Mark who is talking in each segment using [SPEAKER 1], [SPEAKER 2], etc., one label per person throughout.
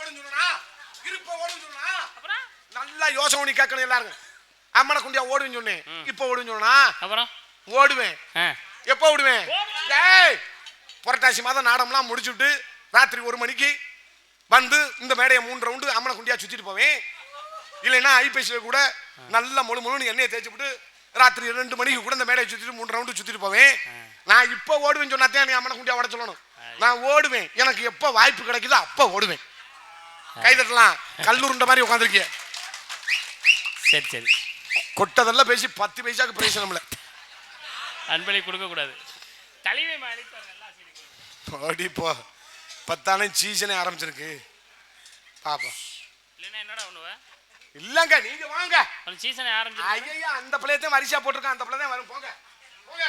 [SPEAKER 1] ஓடுன்னு சொன்னா இருப்ப ஓடுன்னு சொன்னா நல்லா யோசனை பண்ணி கேட்கணும் எல்லாரும் அம்மனை குண்டியா ஓடுவேன்னு சொன்னேன். இப்போ ஓடுன்னு சொன்னா
[SPEAKER 2] அப்புறம்?
[SPEAKER 1] ஓடுவேன். எப்போ ஓடுவேன்? டேய் புரட்டாசி மாதம் நாடம்லாம் முடிச்சுட்டு ராத்திரி ஒரு மணிக்கு வந்து இந்த மேடையை மூணு ரவுண்டு அம்மனை குண்டியா சுத்திட்டு போவேன். இல்லைன்னா ஐபிஎஸ்ல கூட நல்ல முழு முழுன்னு எண்ணெயை தேய்ச்சி விட்டு ராத்திரி ரெண்டு மணிக்கு கூட இந்த மேடையை சுத்திட்டு மூணு ரவுண்டு சுத்திட்டு போவேன். நான் இப்போ ஓடுவேன்னு சொன்னாதான் நீ அம்மனை குண்டியா ஓட சொல்லணும். நான் ஓடுவேன். எனக்கு எப்போ வாய்ப்பு கிடைக்குதோ அப்போ ஓடுவேன். கைதட்டலாம் கல்லூருண்ட மாதிரி உட்காந்துருக்கிய.
[SPEAKER 2] சரி சரி.
[SPEAKER 1] கொட்டதெல்லாம் பேசி பத்து பைசாக்கு பிரைஸ் நம்மள
[SPEAKER 2] அன்பளி கொடுக்க கூடாது. தலைமை
[SPEAKER 1] ஓடி போ. பத்தானே சீசனே ஆரம்பிச்சிருக்கு. பாப்பா
[SPEAKER 2] இல்லைன்னா என்னடா பண்ணுவ?
[SPEAKER 1] இல்லங்க நீங்க வாங்க.
[SPEAKER 2] சீசனை ஆரம்பிச்சு
[SPEAKER 1] ஐயா அந்த பிள்ளையத்தையும் வரிசையா போட்டிருக்கான். அந்த பிள்ளை தான் வரும். போங்க. போங்க.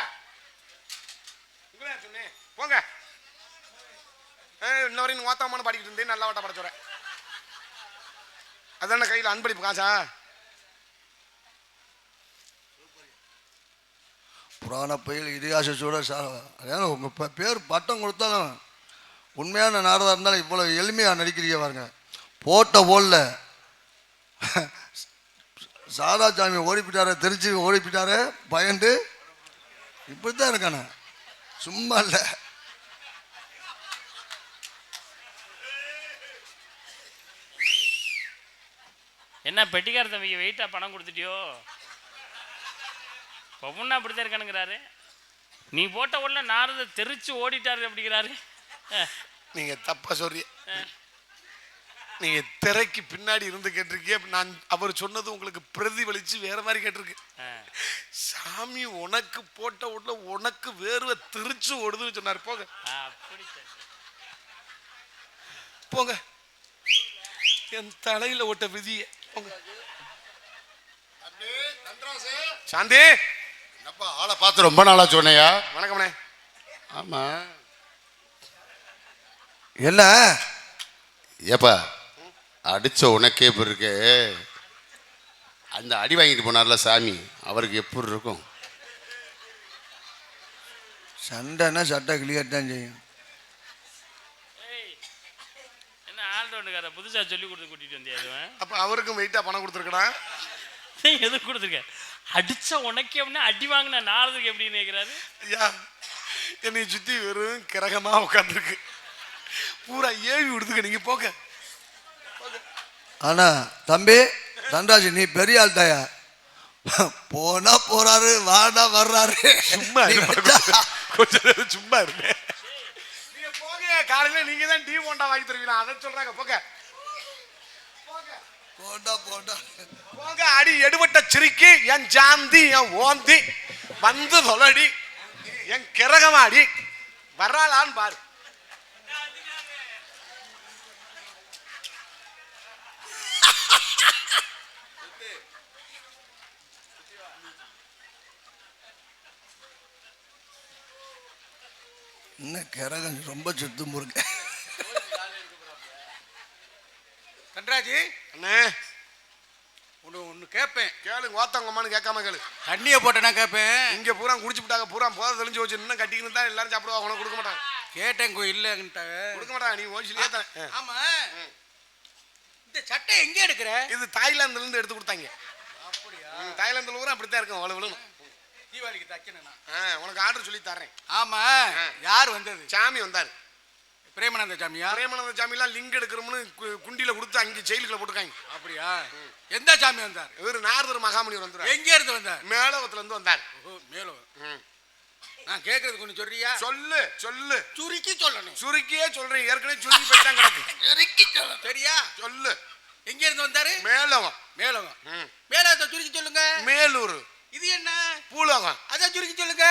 [SPEAKER 1] உங்களே சொன்னேன். போங்க. இன்ன வரையும் ஓத்தாமான பாடிக்கிட்டு இருந்தேன். நல்லா வாட்ட படைச்சுறேன் அதான கையில் அன்பளிப்பு காசா?
[SPEAKER 3] புராண பயில் இதிகாச சூட அதாவது உங்கள் பேர் பட்டம் கொடுத்தாலும் உண்மையான நாரதாக இருந்தாலும் இவ்வளோ எளிமையாக நடிக்கிறீங்க பாருங்க. போட்ட போடல சாதா சாமி ஓடிப்பிட்டாரு திருச்சி ஓடிப்பிட்டாரு பயந்து இப்படி தான் இருக்கானே. சும்மா இல்லை.
[SPEAKER 2] என்ன பெட்டிக்கார தம்பிக்கு வெயிட்டா பணம் கொடுத்துட்டியோ? பொண்ணா அப்படித்தான் இருக்கானுங்கிறாரு. நீ போட்ட உடனே நாரத தெரிச்சு ஓடிட்டாரு அப்படிங்கிறாரு. அஹ்,
[SPEAKER 1] நீங்க தப்பா சொல்றீங்க. நீங்க திரைக்கு பின்னாடி இருந்து கேட்டிருக்கீங்க. நான் அவர் சொன்னது உங்களுக்கு பிரதிபலிச்சு வேற மாதிரி கேட்டிருக்கு. சாமி உனக்கு போட்ட உடனே உனக்கு வேர்வை திருச்சு ஓடுதுன்னு சொன்னார். போங்க. போங்க. என் தலையில ஓட்ட விதிய. சாந்தி.
[SPEAKER 4] என்னப்பா ஆளை பார்த்து ரொம்ப நாளா சொன்னையா?
[SPEAKER 1] வணக்கம்ண்ணே
[SPEAKER 4] ஆமா.
[SPEAKER 3] என்ன?
[SPEAKER 4] ஏப்பா அடிச்ச உனக்கே இப்படி இருக்கு? அந்த அடி வாங்கிட்டு போனார்ல சாமி அவருக்கு எப்படி இருக்கும்?
[SPEAKER 3] சண்டைன்னா சட்டை கிளியர் தான் செய்யும்
[SPEAKER 2] ஏய், என்ன ஆல்ரவுண்டுக்கார புதுசா சொல்லி கொடுத்து கூட்டிட்டு வந்தியா இதுவன்
[SPEAKER 1] அப்ப அவருக்கும் வெயிட்டா பணம் கொடுத்துருக்கடா.
[SPEAKER 2] நீ எது கொடுத்துருக்க? அடிச்ச உனக்கே அப்படின்னா அடி வாங்கின நாரதுக்கு எப்படி நினைக்கிறாரு
[SPEAKER 1] ஐயா என்னை சுத்தி வெறும் கிரகமா உட்காந்துருக்கு பூரா ஏவி விடுதுங்க நீங்க போங்க.
[SPEAKER 3] ஆனா தம்பி தன்ராஜ் நீ பெரிய ஆள் தாயா? போனா போறாரு வாடா வர்றாரு.
[SPEAKER 1] சும்மா கொஞ்ச- நேரம் சும்மா இருப்பேன் போங்க காலையில நீங்க தான் டீ போண்டா வாங்கி தருவீங்க அதை சொல்றாங்க. போங்க.
[SPEAKER 3] போண்டா போண்டா.
[SPEAKER 1] போங்க அடி எடுபட்ட சிரிக்கி என் ஜாந்தி என் ஓந்தி. வந்து தொலடி என் கிரகமாடி. வர்றாளான்னு பாரு.
[SPEAKER 3] இன்னும் கிரகம் ரொம்ப சுத்தம் இருக்கு
[SPEAKER 5] கன்றாஜி
[SPEAKER 1] அண்ணே.
[SPEAKER 5] ஒன்று ஒன்று கேட்பேன்
[SPEAKER 1] கேளுங்க ஓத்தவங்கம்மான்னு கேட்காம கேளு.
[SPEAKER 5] தண்ணியை போட்டேன்னா கேட்பேன்
[SPEAKER 1] இங்க பூரா குடிச்சு விட்டாங்க பூரா போத தெளிஞ்சு வச்சு இன்னும் கட்டிக்கின்னு தான் எல்லாரும் சாப்பிடுவாங்க உனக்கு கொடுக்க மாட்டாங்க.
[SPEAKER 5] கேட்டேன் கோ இல்லைன்ட்டாங்க
[SPEAKER 1] கொடுக்க மாட்டாங்க நீ ஓசிலேயே தான். ஆ.
[SPEAKER 5] ஆமா. இந்த சட்டை எங்க எடுக்கிற?
[SPEAKER 1] இது தாய்லாந்துல இருந்து எடுத்து கொடுத்தாங்க.
[SPEAKER 5] அப்படியா?
[SPEAKER 1] தாய்லாந்துல பூரா அப்படித்தான் இருக்கும் அவ்வளவு விழுணும்.
[SPEAKER 5] தீபாவளிக்கு தைக்கணும் நான்.
[SPEAKER 1] ஆ, உனக்கு ஆர்டர் சொல்லி தரேன்
[SPEAKER 5] ஆமா யார் வந்தது?
[SPEAKER 1] சாமி வந்தார்.
[SPEAKER 5] பிரேமானந்த சாமியா?
[SPEAKER 1] பிரேமானந்த சாமிலாம் லிங்க் எடுக்கிறோம்னு குண்டியில கொடுத்து அங்கே ஜெயிலுக்குள்ள போட்டுருக்காங்க
[SPEAKER 5] அப்படியா? எந்த சாமி வந்தார்?
[SPEAKER 1] இவர் நாரதர் மகாமுனி வந்துறாரு
[SPEAKER 5] எங்க இருந்து வந்தார்?
[SPEAKER 1] மேலவத்துல இருந்து வந்தார்.
[SPEAKER 5] ஓ மேலும்
[SPEAKER 1] ம்.
[SPEAKER 5] நான் கேட்கறது கொஞ்சம் சொல்றியா?
[SPEAKER 1] சொல்லு சொல்லு.
[SPEAKER 5] சுருக்கி சொல்லணும்.
[SPEAKER 1] சுருக்கியே சொல்றேன். ஏற்கனவே சுருக்கி போய் தான் கிடக்கு.
[SPEAKER 5] சுருக்கி சொல்லணும். சரியா
[SPEAKER 1] சொல்லு.
[SPEAKER 5] எங்க இருந்து வந்தாரு?
[SPEAKER 1] மேலவம்
[SPEAKER 5] மேலகம்.
[SPEAKER 1] ம்.
[SPEAKER 5] மேலகத்தை சுருக்கி சொல்லுங்க.
[SPEAKER 1] மேலூர்.
[SPEAKER 5] இது என்ன?
[SPEAKER 1] பூலோகம்.
[SPEAKER 5] அதை சுருக்கி சொல்லுங்க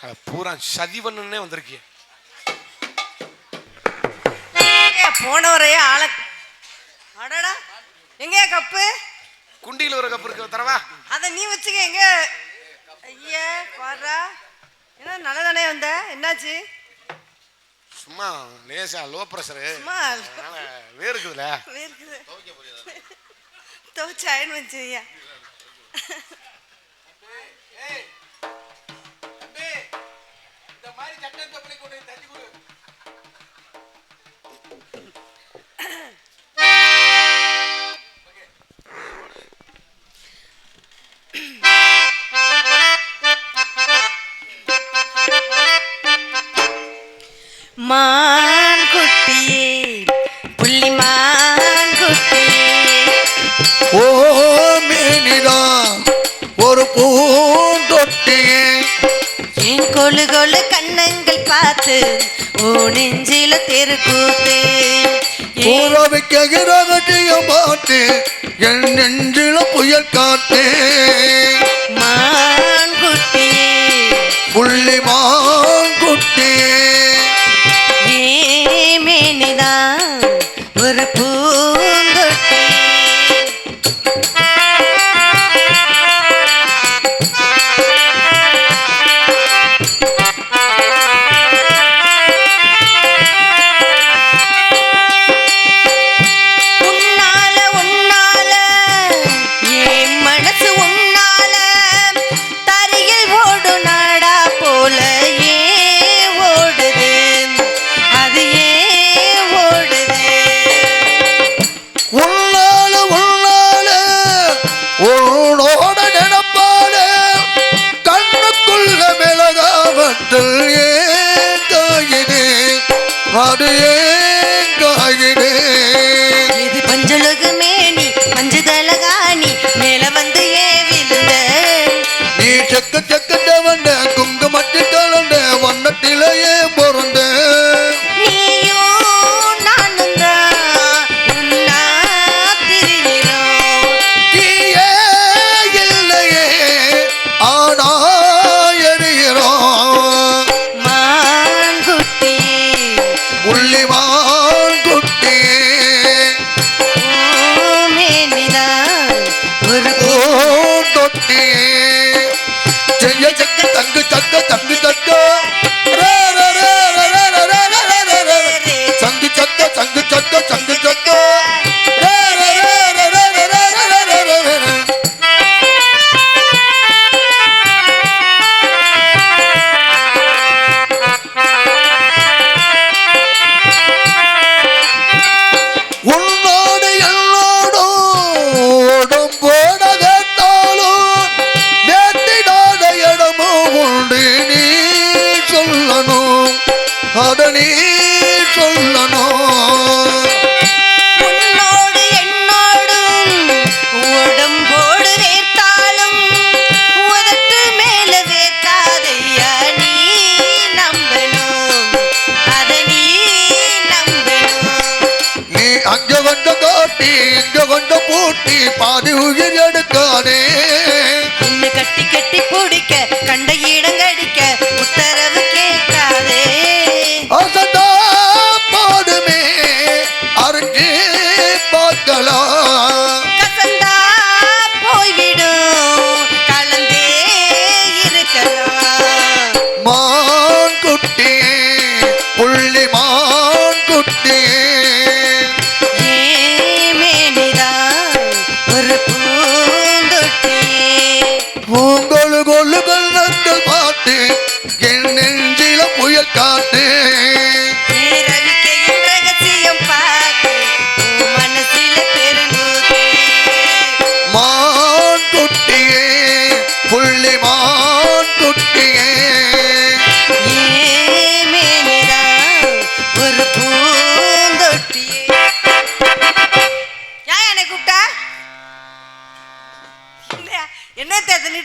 [SPEAKER 1] அட, பூரா சதிவண்ணனே வந்திருக்கிய.
[SPEAKER 6] போனவரையே ஆள அடடா எங்க கப்பு?
[SPEAKER 1] குண்டியில் ஒரு கப்பு இருக்கு தரவா?
[SPEAKER 6] அத நீ வச்சுக்க எங்க? ஐயா பாரா என்ன நல்லதானே வந்த? என்னாச்சு?
[SPEAKER 1] சும்மா லேசா லோ ப்ரெஷரு
[SPEAKER 6] சும்மா.
[SPEAKER 1] அதனால வேர்க்குதுல.
[SPEAKER 6] இருக்குது துவச்சு அயன் வச்சு ஐயா
[SPEAKER 5] தம்பி, இந்த மாதிரி சட்டை தப்பலை
[SPEAKER 6] தெருக்கூத்து
[SPEAKER 3] போராவிக்கிறது பாட்டு என் நெஞ்சில புயல் காட்டு எக்கச்சக்க குங்குமட்டி கலந்த வண்ணத்திலேயே பொருந்த பூட்டி இங்க கொண்டு பூட்டி பாதி உயிர்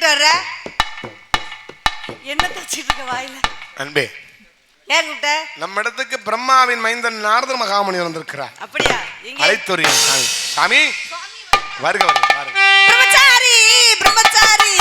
[SPEAKER 6] எடுத்துட்டு வர்ற? என்ன தச்சிட்டு இருக்க வாயில?
[SPEAKER 1] அன்பே
[SPEAKER 6] ஏன் கூப்பிட்ட?
[SPEAKER 1] நம்ம இடத்துக்கு பிரம்மாவின் மைந்தன் நாரத மகாமணி வந்திருக்கிறார்.
[SPEAKER 6] அப்படியா?
[SPEAKER 1] அழைத்துரிய சாமி வருக வருக வருக.
[SPEAKER 6] பிரம்மச்சாரி பிரம்மச்சாரி.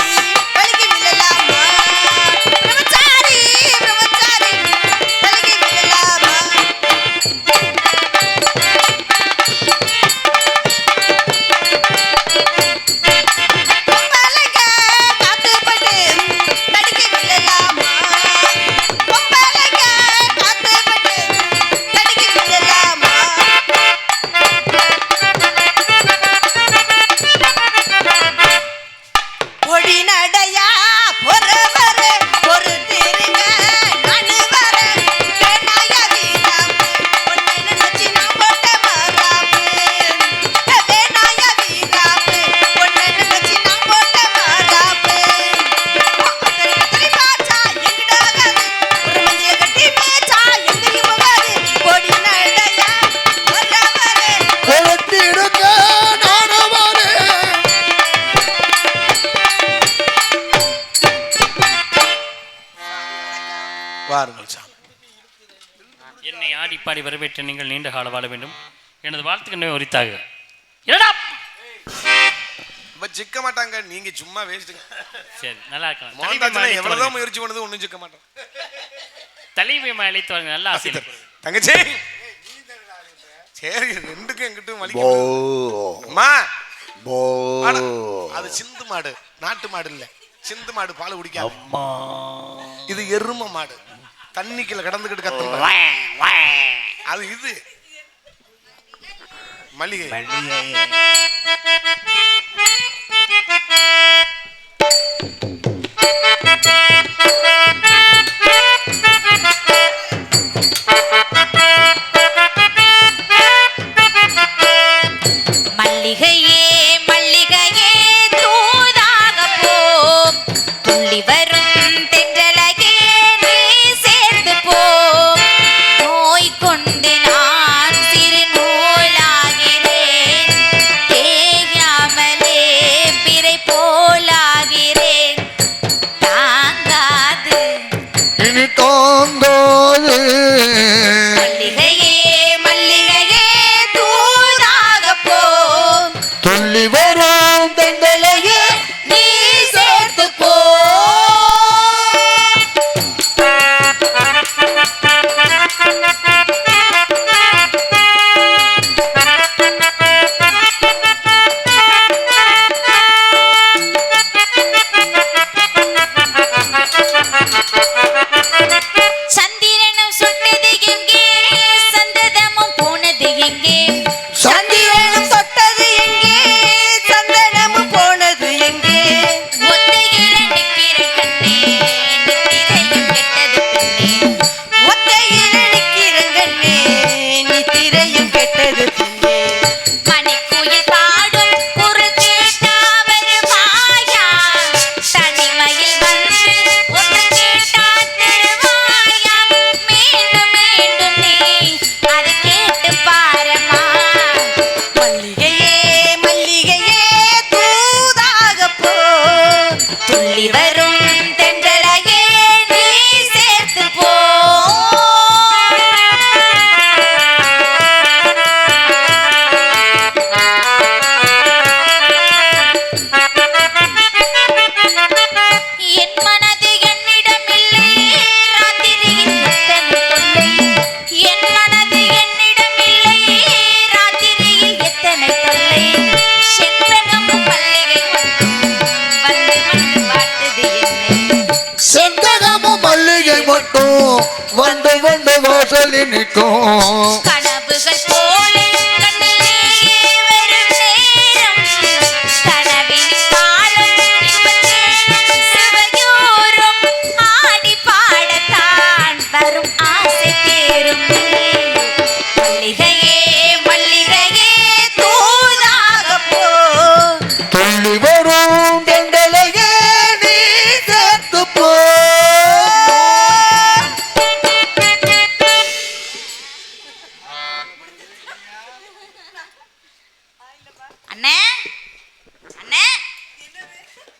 [SPEAKER 2] வரவேற்ற நீங்கள் நீண்ட கால வாழ வேண்டும். எனது வாழ்த்துக்களை உரித்தாக என்னடா?
[SPEAKER 1] இப்ப சிக்க மாட்டாங்க. நீங்க சும்மா வேஸ்ட்டுங்க
[SPEAKER 2] சரி நல்லா இருக்கலாம்.
[SPEAKER 1] மோகன்
[SPEAKER 2] தலைவி
[SPEAKER 1] தாத்தனை
[SPEAKER 2] அழைத்து
[SPEAKER 1] எவ்வளவுதான். முயற்சி பண்ணது ஒண்ணும் சிக்க மாட்டோம்
[SPEAKER 2] தலைவி அழைத்து வாங்க நல்லா ஆசை
[SPEAKER 1] தங்கச்சி. சரி ரெண்டுக்கும் எங்கிட்டும் வலிக்கும் அம்மா.
[SPEAKER 3] போ.
[SPEAKER 1] அது சிந்து மாடு நாட்டு மாடு இல்ல. சிந்து மாடு பால் குடிக்காது இது எரும மாடு. தண்ணிக்குள்ள கடந்துகிட்டு கத்தும் அது இது. மல்லிகை.
[SPEAKER 7] மல்லிகை.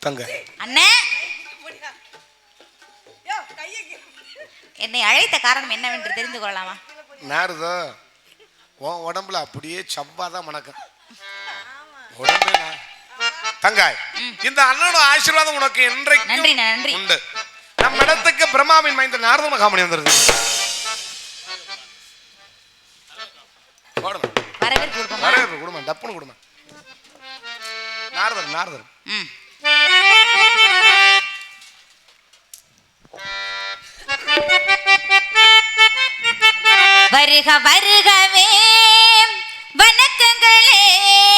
[SPEAKER 1] தங்க.
[SPEAKER 7] அண்ணே. என்னை அழைத்த காரணம் என்னவென்று தெரிந்து கொள்ளலாமா?
[SPEAKER 1] நாருதோ உன் உடம்புல அப்படியே சவ்வாதான் மணக்கம். உடம்பே தங்காய் இந்த அண்ணனோட ஆசீர்வாதம் உனக்கு என்றைக்கு
[SPEAKER 7] நன்றி நன்றி.
[SPEAKER 1] உண்டு. நம்ம இடத்துக்கு பிரம்மாவின் மைந்த நாரத மகாமணி வந்துருது வரவேற்பு கொடுமா டப்புன்னு கொடுமா. நாரதர் நாரதர்.
[SPEAKER 7] ம். வருக வருகவே. வணக்கங்களே.